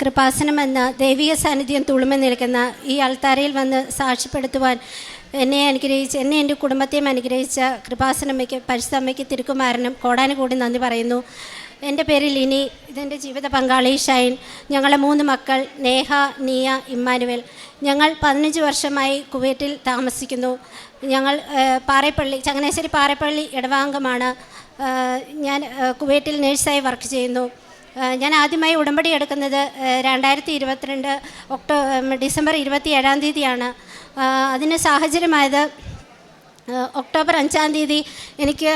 കൃപാസനം എന്ന ദൈവിക സാന്നിധ്യം തുളുമ നിൽക്കുന്ന ഈ അൾത്താരയിൽ വന്ന് സാക്ഷ്യപ്പെടുത്തുവാൻ എന്നെ അനുഗ്രഹിച്ച് എന്നെ എന്റെ കുടുംബത്തെയും അനുഗ്രഹിച്ച കൃപാസനമ്മയ്ക്ക് പരിശുദ്ധമ്മയ്ക്ക് തിരുക്കുമാരനും കോടാനുകൂടി നന്ദി പറയുന്നു. എന്റെ പേര് ലിനി ഇതെന്റെ ജീവിത പങ്കാളി ഷൈൻ ഞങ്ങളെ മൂന്ന് മക്കൾ നേഹ നിയ ഇമ്മാനുവൽ. ഞങ്ങൾ പതിനഞ്ച് വർഷമായി കുവൈറ്റിൽ താമസിക്കുന്നു. ഞങ്ങൾ പാറേപ്പള്ളി ചങ്ങനാശ്ശേരി പാറേപ്പള്ളി ഇടവാംഗമാണ്. ഞാൻ കുവൈറ്റിൽ നേഴ്സായി വർക്ക് ചെയ്യുന്നു. ഞാൻ ആദ്യമായി ഉടമ്പടി എടുക്കുന്നത് രണ്ടായിരത്തി ഇരുപത്തിരണ്ട് ഒക്ടോ ഡിസംബർ ഇരുപത്തി ഏഴാം തീയതിയാണ് അതിന് സാഹചര്യമായത് ഒക്ടോബർ അഞ്ചാം തീയതി എനിക്ക്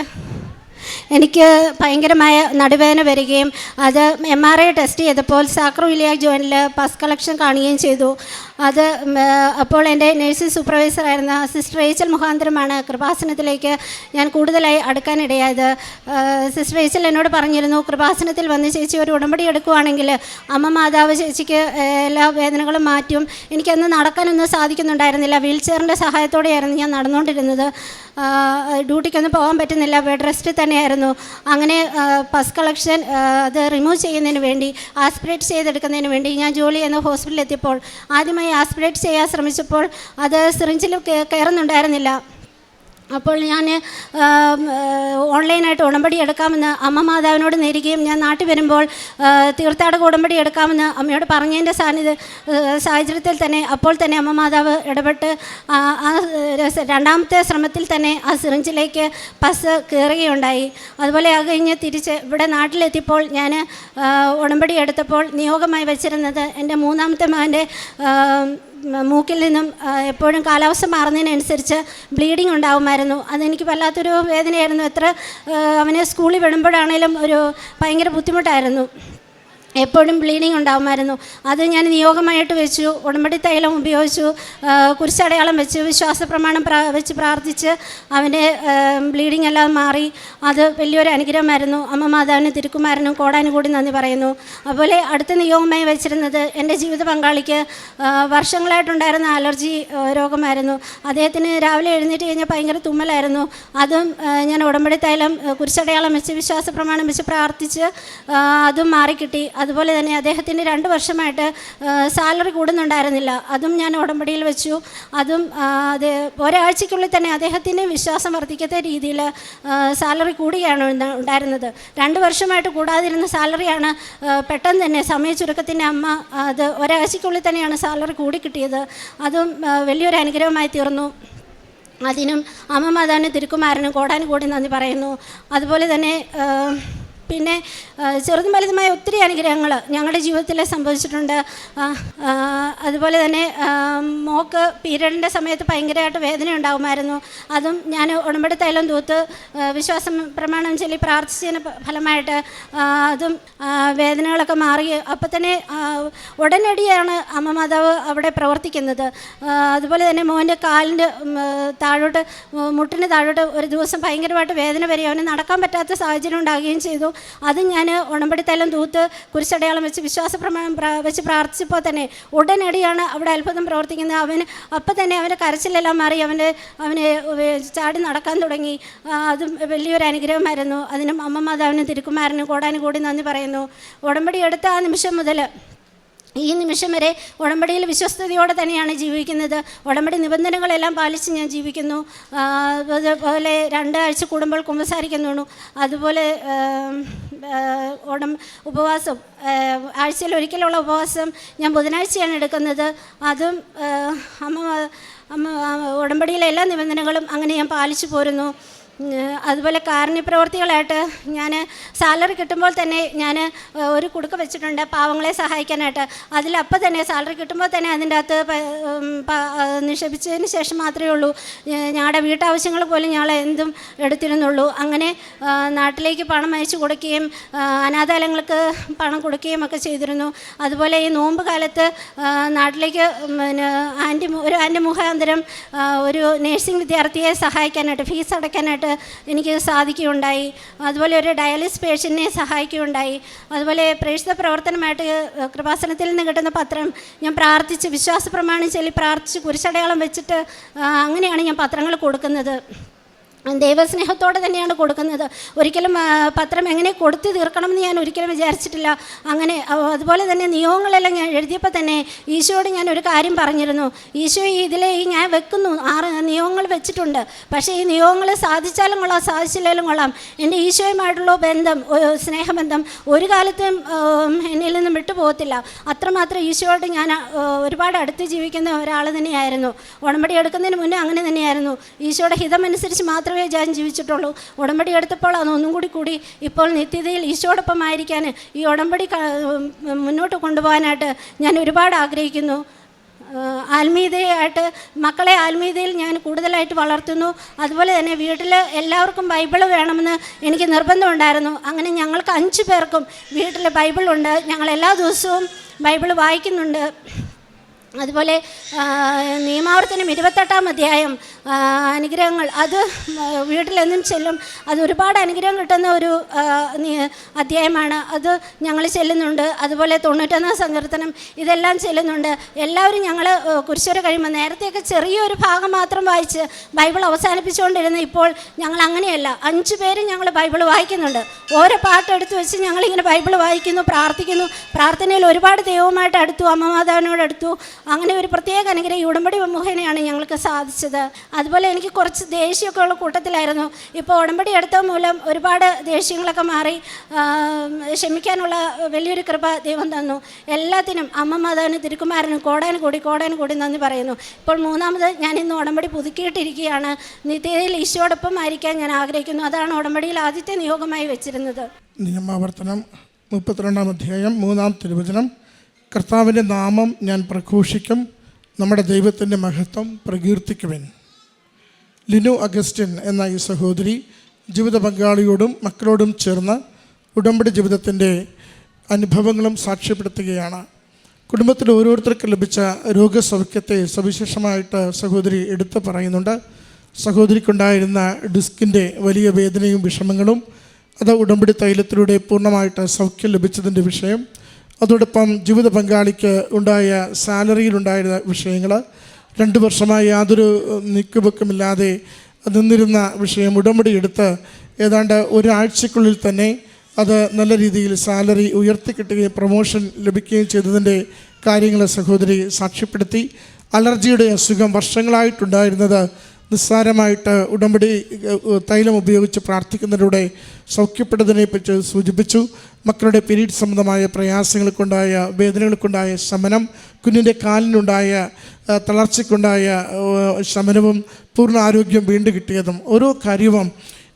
എനിക്ക് ഭയങ്കരമായ നടുവേദന വരികയും അത് എം ആർ ഐ ടെസ്റ്റ് ചെയ്തപ്പോൾ സാക്രോയിലിയ ജോയിനിൽ പസ് കളക്ഷൻ കാണുകയും ചെയ്തു. അത് അപ്പോൾ എന്റെ നേഴ്സിംഗ് സൂപ്പർവൈസറായിരുന്ന സിസ്റ്റർ റേച്ചൽ മുഖാന്തരമാണ് കൃപാസനത്തിലേക്ക് ഞാൻ കൂടുതലായി അടുക്കാനിടയായത്. സിസ്റ്റർ റേച്ചൽ എന്നോട് പറഞ്ഞിരുന്നു കൃപാസനത്തിൽ വന്ന് ചേച്ചി ഒരു ഉടമ്പടി എടുക്കുവാണെങ്കിൽ അമ്മ മാതാവ് ചേച്ചിക്ക് എല്ലാ വേദനകളും മാറ്റും. എനിക്കന്ന് നടക്കാനൊന്നും സാധിക്കുന്നുണ്ടായിരുന്നില്ല. വീൽ ചെയറിന്റെ സഹായത്തോടെയായിരുന്നു ഞാൻ നടന്നുകൊണ്ടിരുന്നത് ഡ്യൂട്ടിക്കൊന്നും പോകാൻ പറ്റുന്നില്ല. ബെഡ് റെസ്റ്റ് തന്നെയായിരുന്നു അങ്ങനെ പസ് കളക്ഷൻ അത് റിമൂവ് ചെയ്യുന്നതിന് വേണ്ടി ആസ്പിറേറ്റ് ചെയ്തെടുക്കുന്നതിന് വേണ്ടി ഞാൻ ജോലി ചെയ്യുന്ന ഹോസ്പിറ്റലിൽ എത്തിയപ്പോൾ ആദ്യമായി ആസ്പിറേറ്റ് ചെയ്യാൻ ശ്രമിച്ചപ്പോൾ അത് സിറിഞ്ചിൽ കയറുന്നുണ്ടായിരുന്നില്ല. അപ്പോൾ ഞാൻ ഓൺലൈനായിട്ട് ഉടമ്പടി എടുക്കാമെന്ന് അമ്മ മാതാവിനോട് നേരുകയും ഞാൻ നാട്ടിൽ വരുമ്പോൾ തീർത്ഥാടക ഉടമ്പടി എടുക്കാമെന്ന് അമ്മയോട് പറഞ്ഞതിന്റെ സാന്നിധ്യ സാഹചര്യത്തിൽ തന്നെ അപ്പോൾ തന്നെ അമ്മ മാതാവ് ഇടപെട്ട് ആ രണ്ടാമത്തെ ശ്രമത്തിൽ തന്നെ ആ സിറിഞ്ചിലേക്ക് പസ് കയറുകയുണ്ടായി. അതുപോലെ അത് കഴിഞ്ഞ് തിരിച്ച് ഇവിടെ നാട്ടിലെത്തിയപ്പോൾ ഞാൻ ഉടമ്പടി എടുത്തപ്പോൾ നിയോഗമായി വെച്ചിരുന്നത് എന്റെ മൂന്നാമത്തെ മകന്റെ മൂക്കിൽ നിന്നും എപ്പോഴും കാലാവസ്ഥ മാറുന്നതിനനുസരിച്ച് ബ്ലീഡിങ് ഉണ്ടാകുമായിരുന്നു അതെനിക്ക് വല്ലാത്തൊരു വേദനയായിരുന്നു. എത്ര അവനെ സ്കൂളിൽ വിടുമ്പോഴാണേലും ഒരു ഭയങ്കര ബുദ്ധിമുട്ടായിരുന്നു. എപ്പോഴും ബ്ലീഡിങ് ഉണ്ടാകുമായിരുന്നു അത് ഞാൻ നിയോഗമായിട്ട് വെച്ചു ഉടമ്പടി തൈലം ഉപയോഗിച്ചു കുരിശടയാളം വെച്ചു വിശ്വാസ പ്രമാണം പ്രാ വെച്ച് പ്രാർത്ഥിച്ച് അവന്റെ ബ്ലീഡിങ് എല്ലാം മാറി. അത് വലിയൊരു അനുഗ്രഹമായിരുന്നു. അമ്മ മാതാവിന് തിരുക്കുമാരനും കോടാനും കൂടി നന്ദി പറയുന്നു. അതുപോലെ അടുത്ത നിയോഗമായി വെച്ചിരുന്നത് എന്റെ ജീവിത പങ്കാളിക്ക് വർഷങ്ങളായിട്ടുണ്ടായിരുന്ന അലർജി രോഗമായിരുന്നു. അദ്ദേഹത്തിന് രാവിലെ എഴുന്നേറ്റ് കഴിഞ്ഞാൽ ഭയങ്കര തുമ്മലായിരുന്നു. അതും ഞാൻ ഉടമ്പടി തൈലം കുരിശടയാളം വെച്ച് വിശ്വാസ പ്രമാണം വെച്ച് പ്രാർത്ഥിച്ച് അതും മാറിക്കിട്ടി. അതുപോലെ തന്നെ അദ്ദേഹത്തിന് രണ്ട് വർഷമായിട്ട് സാലറി കൂടുന്നുണ്ടായിരുന്നില്ല. അതും ഞാൻ ഉടമ്പടിയിൽ വെച്ചു. അതും അത് ഒരാഴ്ചയ്ക്കുള്ളിൽ തന്നെ അദ്ദേഹത്തിന് വിശ്വാസം വർദ്ധിക്കത്ത രീതിയിൽ സാലറി കൂടുകയാണ് ഉണ്ടായിരുന്നത്. രണ്ട് വർഷമായിട്ട് കൂടാതിരുന്ന സാലറിയാണ് പെട്ടെന്ന് തന്നെ സമയ ചുരുക്കത്തിന്റെ അമ്മ അത് ഒരാഴ്ചയ്ക്കുള്ളിൽ തന്നെയാണ് സാലറി കൂടി കിട്ടിയത്. അതും വലിയൊരു അനുഗ്രഹമായി തീർന്നു. അതിനും അമ്മ മാതാവിന് തിരുക്കുമാരനും കോടാനും കൂടി നന്ദി പറയുന്നു. അതുപോലെ തന്നെ പിന്നെ ചെറുതും വലുതുമായ ഒത്തിരി അനുഗ്രഹങ്ങൾ ഞങ്ങളുടെ ജീവിതത്തിൽ സംഭവിച്ചിട്ടുണ്ട്. അതുപോലെ തന്നെ മോക്ക് പീരീഡിന്റെ സമയത്ത് ഭയങ്കരമായിട്ട് വേദന ഉണ്ടാകുമായിരുന്നു. അതും ഞാൻ ഉടമ്പടി തൂത്ത് വിശ്വാസം പ്രമാണം ചൊല്ലി പ്രാർത്ഥിച്ചതിന് ഫലമായിട്ട് അതും വേദനകളൊക്കെ മാറി. അപ്പം തന്നെ ഉടനടിയാണ് അമ്മ മാതാവ് അവിടെ പ്രവർത്തിക്കുന്നത്. അതുപോലെ തന്നെ മോന്റെ കാലിന്റെ താഴോട്ട് മുട്ടിന് താഴോട്ട് ഒരു ദിവസം ഭയങ്കരമായിട്ട് വേദന വരികയും അവന് നടക്കാൻ പറ്റാത്ത സാഹചര്യം ഉണ്ടാകുകയും ചെയ്തു. അത് ഞാൻ ഉടമ്പടി തൈലം തൂത്ത് കുരിശടയാളം വെച്ച് വിശ്വാസ പ്രമാണം വെച്ച് പ്രാർത്ഥിച്ചപ്പോൾ തന്നെ ഉടനടിയാണ് അവിടെ അത്ഭുതം പ്രവർത്തിക്കുന്നത്. അവന് അപ്പം തന്നെ അവന്റെ കരച്ചിലെല്ലാം മാറി അവന്റെ അവനെ ചാടി നടക്കാൻ തുടങ്ങി. അതും വലിയൊരു അനുഗ്രഹമായിരുന്നു. അതിനും അമ്മ മാതാവിനും തിരുക്കുമാരനും കോടാനും കൂടി നന്ദി പറയുന്നു. ഉടമ്പടി എടുത്ത ആ നിമിഷം മുതൽ ഈ നിമിഷം വരെ ഉടമ്പടിയിൽ വിശ്വസ്തയോടെ തന്നെയാണ് ജീവിക്കുന്നത്. ഉടമ്പടി നിബന്ധനകളെല്ലാം പാലിച്ച് ഞാൻ ജീവിക്കുന്നു. അതുപോലെ രണ്ടാഴ്ച കൂടുമ്പോൾ കുമ്പസാരിക്കുന്നു. അതുപോലെ ഉടം ഉപവാസം ആഴ്ചയിൽ ഒരിക്കലുള്ള ഉപവാസം ഞാൻ ബുധനാഴ്ചയാണ് എടുക്കുന്നത്. അതും അമ്മ അമ്മ ഉടമ്പടിയിലെ എല്ലാ നിബന്ധനകളും അങ്ങനെ ഞാൻ പാലിച്ചു പോരുന്നു. അതുപോലെ കാരുണ്യ പ്രവർത്തികളായിട്ട് ഞാൻ സാലറി കിട്ടുമ്പോൾ തന്നെ ഞാൻ ഒരു കുടുക്ക വെച്ചിട്ടുണ്ട് പാവങ്ങളെ സഹായിക്കാനായിട്ട്. അതിലപ്പോൾ തന്നെ സാലറി കിട്ടുമ്പോൾ തന്നെ അതിന്റെ അകത്ത് നിക്ഷേപിച്ചതിന് ശേഷം മാത്രമേ ഉള്ളൂ. ഞങ്ങളുടെ വീട്ടാവശ്യങ്ങൾ പോലും ഞങ്ങൾ എന്തും എടുത്തിരുന്നുള്ളൂ. അങ്ങനെ നാട്ടിലേക്ക് പണം അയച്ചു കൊടുക്കുകയും അനാഥാലയങ്ങൾക്ക് പണം കൊടുക്കുകയും ഒക്കെ ചെയ്തിരുന്നു. അതുപോലെ ഈ നോമ്പ് കാലത്ത് നാട്ടിലേക്ക് പിന്നെ ആന്റി ഒരു ആന്റി മുഖാന്തരം ഒരു നേഴ്സിംഗ് വിദ്യാർത്ഥിയെ സഹായിക്കാനായിട്ട് ഫീസ് അടയ്ക്കാനായിട്ട് എനിക്ക് സാധിക്കുകയുണ്ടായി. അതുപോലെ ഒരു ഡയാലിസ് പേഷ്യന്റിനെ സഹായിക്കുകയുണ്ടായി. അതുപോലെ പ്രേക്ഷിത പ്രവർത്തനമായിട്ട് കൃപാസനത്തിൽ നിന്ന് കിട്ടുന്ന പത്രം ഞാൻ പ്രാർത്ഥിച്ച് വിശ്വാസ പ്രമാണം പ്രാർത്ഥിച്ച് കുരിശടയാളം വെച്ചിട്ട് അങ്ങനെയാണ് ഞാൻ പത്രങ്ങൾ കൊടുക്കുന്നത്. ദൈവസ്നേഹത്തോടെ തന്നെയാണ് കൊടുക്കുന്നത്. ഒരിക്കലും പത്രം എങ്ങനെ കൊടുത്തു തീർക്കണമെന്ന് ഞാൻ ഒരിക്കലും വിചാരിച്ചിട്ടില്ല. അങ്ങനെ അതുപോലെ തന്നെ നിയമങ്ങളെല്ലാം ഞാൻ എഴുതിയപ്പോൾ തന്നെ ഈശോയോട് ഞാൻ ഒരു കാര്യം പറഞ്ഞിരുന്നു. ഈശോ ഇതിലെ ഈ ഞാൻ വെക്കുന്നു ആറ് നിയമങ്ങൾ വെച്ചിട്ടുണ്ട്. പക്ഷേ ഈ നിയമങ്ങൾ സാധിച്ചാലും കൊള്ളാം സാധിച്ചില്ലെങ്കിലും കൊള്ളാം. എന്റെ ഈശോയുമായിട്ടുള്ള ബന്ധം സ്നേഹബന്ധം ഒരു കാലത്തും എന്നിൽ നിന്നും വിട്ടുപോകത്തില്ല അത്രമാത്രം ഈശോയോട് ഞാൻ ഒരുപാട് അടുത്ത് ജീവിക്കുന്ന ഒരാൾ തന്നെയായിരുന്നു. ഉടമ്പടി എടുക്കുന്നതിന് മുന്നേ അങ്ങനെ തന്നെയായിരുന്നു. ഈശോയുടെ ഹിതമനുസരിച്ച് മാത്രമേ ഞാൻ ജീവിച്ചിട്ടുള്ളൂ. ഉടമ്പടി എടുത്തപ്പോൾ അതൊന്നും കൂടി കൂടി ഇപ്പോൾ നിത്യതയിൽ ഈശോടൊപ്പം ആയിരിക്കാൻ ഈ ഉടമ്പടി മുന്നോട്ട് കൊണ്ടുപോകാനായിട്ട് ഞാൻ ഒരുപാട് ആഗ്രഹിക്കുന്നു. ആത്മീയതയായിട്ട് മക്കളെ ആത്മീയതയിൽ ഞാൻ കൂടുതലായിട്ട് വളർത്തുന്നു. അതുപോലെ തന്നെ വീട്ടിൽ എല്ലാവർക്കും ബൈബിൾ വേണമെന്ന് എനിക്ക് നിർബന്ധമുണ്ടായിരുന്നു അങ്ങനെ ഞങ്ങൾക്ക് അഞ്ച് പേർക്കും വീട്ടിൽ ബൈബിളുണ്ട്. ഞങ്ങൾ എല്ലാ ദിവസവും ബൈബിൾ വായിക്കുന്നുണ്ട്. അതുപോലെ നിയമാവർത്തനം ഇരുപത്തെട്ടാം അധ്യായം അനുഗ്രഹങ്ങൾ അത് വീട്ടിലെന്നും ചെല്ലും അത് ഒരുപാട് അനുഗ്രഹം കിട്ടുന്ന ഒരു അധ്യായമാണ്. അത് ഞങ്ങൾ ചെല്ലുന്നുണ്ട്. അതുപോലെ തൊണ്ണൂറ്റൊന്നാം സങ്കീർത്തനം ഇതെല്ലാം ചെല്ലുന്നുണ്ട്. എല്ലാവരും ഞങ്ങൾ കുരിശോര കഴിയുമ്പോൾ നേരത്തെയൊക്കെ ചെറിയൊരു ഭാഗം മാത്രം വായിച്ച് ബൈബിൾ അവസാനിപ്പിച്ചുകൊണ്ടിരുന്ന ഇപ്പോൾ ഞങ്ങൾ അങ്ങനെയല്ല. അഞ്ച് പേരും ഞങ്ങൾ ബൈബിൾ വായിക്കുന്നുണ്ട്. ഓരോ പാട്ട് പാട്ടെടുത്ത് വെച്ച് ഞങ്ങളിങ്ങനെ ബൈബിൾ വായിക്കുന്നു പ്രാർത്ഥിക്കുന്നു. പ്രാർത്ഥനയിൽ ഒരുപാട് ദൈവവുമായിട്ട് അടുത്തു അമ്മമാതാവിനോട് അടുത്തു. അങ്ങനെ ഒരു പ്രത്യേക അനുഗ്രഹം ഉടമ്പടി മുഖേനയാണ് ഞങ്ങൾക്ക് സാധിച്ചത്. അതുപോലെ എനിക്ക് കുറച്ച് ദേഷ്യമൊക്കെ ഉള്ള കൂട്ടത്തിലായിരുന്നു. ഇപ്പോൾ ഉടമ്പടി എടുത്ത മൂലം ഒരുപാട് ദേഷ്യങ്ങളൊക്കെ മാറി ക്ഷമിക്കാനുള്ള വലിയൊരു കൃപ ദൈവം തന്നു. എല്ലാത്തിനും അമ്മ മാതാവിനും തിരുക്കുമാരനും കോടാനും കൂടി കോടാനും കൂടി നന്ദി പറയുന്നു. ഇപ്പോൾ മൂന്നാമത് ഞാൻ ഇന്ന് ഉടമ്പടി പുതുക്കിയിട്ടിരിക്കുകയാണ്. നിത്യതയിൽ ഈശോടൊപ്പം ആയിരിക്കാൻ ഞാൻ ആഗ്രഹിക്കുന്നു. അതാണ് ഉടമ്പടിയിൽ ആദ്യത്തെ നിയോഗമായി വെച്ചിരുന്നത്. നിയമാവർത്തനം മുപ്പത്തിരണ്ടാം അധ്യായം മൂന്നാം തിരുവചനം. കർത്താവിന്റെ നാമം ഞാൻ പ്രഘോഷിക്കും. നമ്മുടെ ദൈവത്തിന്റെ മഹത്വം പ്രകീർത്തിക്കുവൻ. ലിനു അഗസ്റ്റിൻ എന്ന ഈ സഹോദരി ജീവിത പങ്കാളിയോടും മക്കളോടും ചേർന്ന് ഉടമ്പടി ജീവിതത്തിന്റെ അനുഭവങ്ങളും സാക്ഷ്യപ്പെടുത്തുകയാണ്. കുടുംബത്തിൽ ഓരോരുത്തർക്കും ലഭിച്ച രോഗസൗഖ്യത്തെ സവിശേഷമായിട്ട് സഹോദരി എടുത്തു പറയുന്നുണ്ട്. സഹോദരിക്കുണ്ടായിരുന്ന ഡിസ്കിന്റെ വലിയ വേദനയും വിഷമങ്ങളും അത് ഉടമ്പടി തൈലത്തിലൂടെ പൂർണമായിട്ട് സൗഖ്യം ലഭിച്ചതിന്റെ വിഷയം അതോടൊപ്പം ജീവിത പങ്കാളിക്ക് ഉണ്ടായ സാലറിയിലുണ്ടായിരുന്ന വിഷയങ്ങൾ രണ്ട് വർഷമായി യാതൊരു നീക്കുവെക്കുമില്ലാതെ നിന്നിരുന്ന വിഷയം ഉടമ്പടി എടുത്ത് ഏതാണ്ട് ഒരാഴ്ചക്കുള്ളിൽ തന്നെ അത് നല്ല രീതിയിൽ സാലറി ഉയർത്തിക്കിട്ടുകയും പ്രൊമോഷൻ ലഭിക്കുകയും ചെയ്തതിന്റെ കാര്യങ്ങൾ സഹോദരി സാക്ഷ്യപ്പെടുത്തി. അലർജിയുടെ അസുഖം വർഷങ്ങളായിട്ടുണ്ടായിരുന്നത് നിസ്സാരമായിട്ട് ഉടമ്പടി തൈലം ഉപയോഗിച്ച് പ്രാർത്ഥിക്കുന്നതിലൂടെ സൗഖ്യപ്പെട്ടതിനെ പറ്റി സൂചിപ്പിച്ചു. മക്കളുടെ പീരീഡ് സംബന്ധമായ പ്രയാസങ്ങൾക്കുണ്ടായ വേദനകൾക്കുണ്ടായ ശമനം കുഞ്ഞിന്റെ കാലിനുണ്ടായ തളർച്ചയ്ക്കുണ്ടായ ശമനവും പൂർണ ആരോഗ്യം വീണ്ടും കിട്ടിയതും. ഓരോ കാര്യവും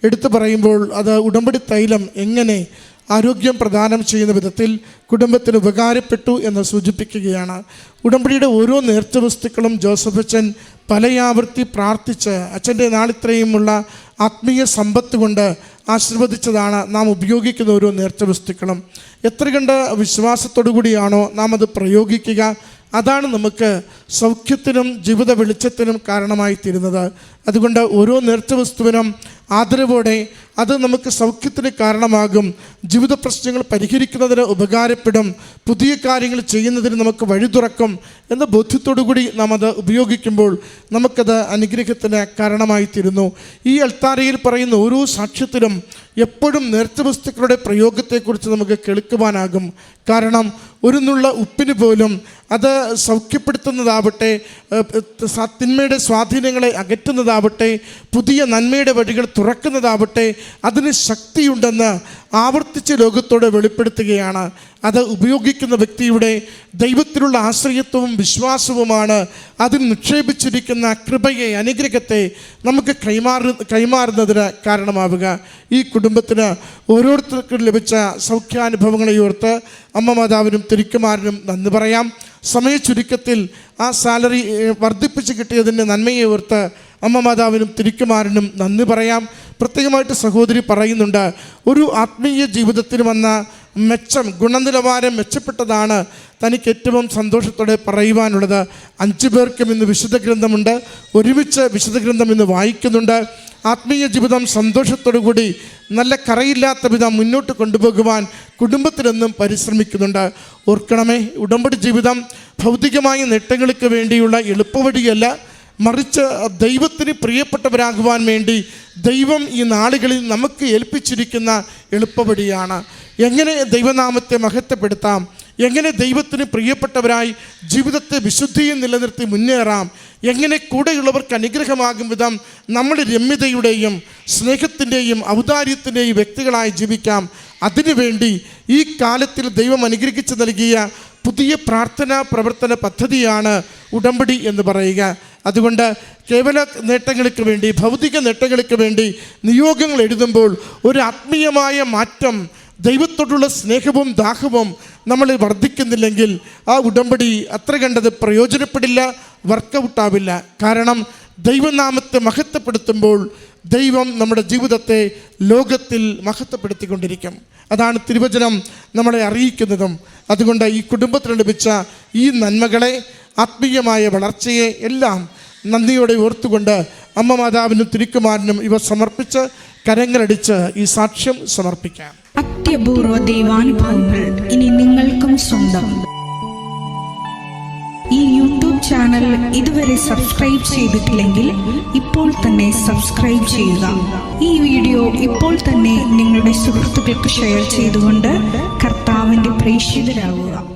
എടുത്തു പറയുമ്പോൾ അത് ഉടമ്പടി തൈലം എങ്ങനെ ആരോഗ്യം പ്രദാനം ചെയ്യുന്ന വിധത്തിൽ കുടുംബത്തിന് ഉപകാരപ്പെട്ടു എന്ന് സൂചിപ്പിക്കുകയാണ്. ഉടമ്പടിയുടെ ഓരോ നേർച്ച വസ്തുക്കളും ജോസഫ് അച്ഛൻ പലയാവർത്തി പ്രാർത്ഥിച്ച് അച്ഛന്റെ നാളിത്രയുമുള്ള ആത്മീയ സമ്പത്ത് കൊണ്ട് ആശീർവദിച്ചതാണ് നാം ഉപയോഗിക്കുന്ന ഓരോ നേർച്ച വസ്തുക്കളും. എത്ര കണ്ട് വിശ്വാസത്തോടു കൂടിയാണോ നാം അത് പ്രയോഗിക്കുക അതാണ് നമുക്ക് സൗഖ്യത്തിനും ജീവിത വെളിച്ചത്തിനും കാരണമായി തീരുന്നത്. അതുകൊണ്ട് ഓരോ നേർച്ച വസ്തുവിനും ആദരവോടെ അത് നമുക്ക് സൗഖ്യത്തിന് കാരണമാകും. ജീവിത പ്രശ്നങ്ങൾ പരിഹരിക്കുന്നതിന് ഉപകാരപ്പെടും. പുതിയ കാര്യങ്ങൾ ചെയ്യുന്നതിന് നമുക്ക് വഴി തുറക്കും എന്ന ബോധ്യത്തോടു കൂടി നാം അത് ഉപയോഗിക്കുമ്പോൾ നമുക്കത് അനുഗ്രഹത്തിന് കാരണമായിത്തീരുന്നു. ഈ അൾത്താരയിൽ പറയുന്ന ഓരോ സാക്ഷ്യത്തിലും എപ്പോഴും നേർച്ച വസ്തുക്കളുടെ പ്രയോഗത്തെക്കുറിച്ച് നമുക്ക് കേൾക്കുവാനാകും. കാരണം ഒരു നുള്ള ഉപ്പിന് പോലും അത് സൗഖ്യപ്പെടുത്തുന്നതാവട്ടെ തിന്മയുടെ സ്വാധീനങ്ങളെ അകറ്റുന്നതാവട്ടെ പുതിയ നന്മയുടെ വഴികൾ തുറക്കുന്നതാവട്ടെ അതിന് ശക്തിയുണ്ടെന്ന് ആവർത്തിച്ച് ലോകത്തോട് വെളിപ്പെടുത്തുകയാണ്. അത് ഉപയോഗിക്കുന്ന വ്യക്തിയുടെ ദൈവത്തിലുള്ള ആശ്രയത്വവും വിശ്വാസവുമാണ്. അതിൽ നിക്ഷേപിച്ചിരിക്കുന്ന കൃപയെ അനുഗ്രഹത്തെ നമുക്ക് കൈമാറു കൈമാറുന്നതിന് കാരണമാവുക. ഈ കുടുംബത്തിന് ഓരോരുത്തർക്കും ലഭിച്ച സൗഖ്യാനുഭവങ്ങളെ ഓർത്ത് അമ്മ മാതാവിനും തിരുക്കുമാരനും നന്ദി പറയാം. സമയ ചുരുക്കത്തിൽ ആ സാലറി വർദ്ധിപ്പിച്ച് കിട്ടിയതിന്റെ നന്മയെ ഓർത്ത് അമ്മ മാതാവിനും തിരുക്കുമാരനും നന്ദി പറയാം. പ്രത്യേകമായിട്ട് സഹോദരി പറയുന്നുണ്ട് ഒരു ആത്മീയ ജീവിതത്തിന് വന്ന മെച്ചം ഗുണനിലവാരം മെച്ചപ്പെട്ടതാണ് തനിക്ക് ഏറ്റവും സന്തോഷത്തോടെ പറയുവാനുള്ളത്. അഞ്ചു പേർക്കും ഇന്ന് വിശുദ്ധ ഗ്രന്ഥമുണ്ട്. ഒരുമിച്ച് വിശുദ്ധ ഗ്രന്ഥം ഇന്ന് വായിക്കുന്നുണ്ട്. ആത്മീയ ജീവിതം സന്തോഷത്തോടു കൂടി നല്ല കറയില്ലാത്ത വിധം മുന്നോട്ട് കൊണ്ടുപോകുവാൻ കുടുംബത്തിലെന്നും പരിശ്രമിക്കുന്നുണ്ട്. ഓർക്കണമേ ഉടമ്പടി ജീവിതം ഭൗതികമായ നേട്ടങ്ങൾക്ക് വേണ്ടിയുള്ള എളുപ്പവഴിയല്ല. മറിച്ച് ദൈവത്തിന് പ്രിയപ്പെട്ടവരാകുവാൻ വേണ്ടി ദൈവം ഈ നാളുകളിൽ നമുക്ക് ഏൽപ്പിച്ചിരിക്കുന്ന എളുപ്പവടിയാണ് എങ്ങനെ ദൈവനാമത്തെ മഹത്വപ്പെടുത്താം? എങ്ങനെ ദൈവത്തിന് പ്രിയപ്പെട്ടവരായി ജീവിതത്തെ വിശുദ്ധിയും നിലനിർത്തി മുന്നേറാം? എങ്ങനെ കൂടെയുള്ളവർക്ക് അനുഗ്രഹമാകും വിധം നമ്മൾ രമ്യതയുടെയും സ്നേഹത്തിന്റെയും ഔദാര്യത്തിന്റെയും വ്യക്തികളായി ജീവിക്കാം. അതിനുവേണ്ടി ഈ കാലത്തിൽ ദൈവം അനുഗ്രഹിച്ച് നൽകിയ പുതിയ പ്രാർത്ഥനാ പ്രവർത്തന പദ്ധതിയാണ് ഉടമ്പടി എന്ന് പറയുക. അതുകൊണ്ട് കേവല നേട്ടങ്ങൾക്ക് വേണ്ടി ഭൗതിക നേട്ടങ്ങൾക്ക് വേണ്ടി നിയോഗങ്ങൾ എഴുതുമ്പോൾ ഒരു ആത്മീയമായ മാറ്റം ദൈവത്തോടുള്ള സ്നേഹവും ദാഹവും നമ്മൾ വർദ്ധിക്കുന്നില്ലെങ്കിൽ ആ ഉടമ്പടി അത്ര കണ്ടത് പ്രയോജനപ്പെടില്ല വർക്കൗട്ടാവില്ല. കാരണം ദൈവനാമത്തെ മഹത്വപ്പെടുത്തുമ്പോൾ ദൈവം നമ്മുടെ ജീവിതത്തെ ലോകത്തിൽ മഹത്വപ്പെടുത്തിക്കൊണ്ടിരിക്കും. അതാണ് തിരുവചനം നമ്മളെ അറിയിക്കുന്നതും. അതുകൊണ്ട് ഈ കുടുംബത്തിന് ലഭിച്ച ഈ നന്മകളെ ആത്മീയമായ വളർച്ചയെ എല്ലാം നന്ദിയോടെ ഓർത്തുകൊണ്ട് അമ്മ മാതാവിനും തിരുക്കുമാരനും ഇവ സമർപ്പിച്ച് കരങ്ങളടിച്ച് ഈ സാക്ഷ്യം സമർപ്പിക്കാം. അത്യപൂർവ ദൈവാനുഭവങ്ങൾ ഇനി നിങ്ങൾക്കും സ്വന്തം. ഈ യൂട്യൂബ് ചാനൽ ഇതുവരെ സബ്സ്ക്രൈബ് ചെയ്തിട്ടില്ലെങ്കിൽ ഇപ്പോൾ തന്നെ സബ്സ്ക്രൈബ് ചെയ്യുക. ഈ വീഡിയോ ഇപ്പോൾ തന്നെ നിങ്ങളുടെ സുഹൃത്തുക്കൾക്ക് ഷെയർ ചെയ്തുകൊണ്ട് കർത്താവിന്റെ പ്രേക്ഷിതരാകുക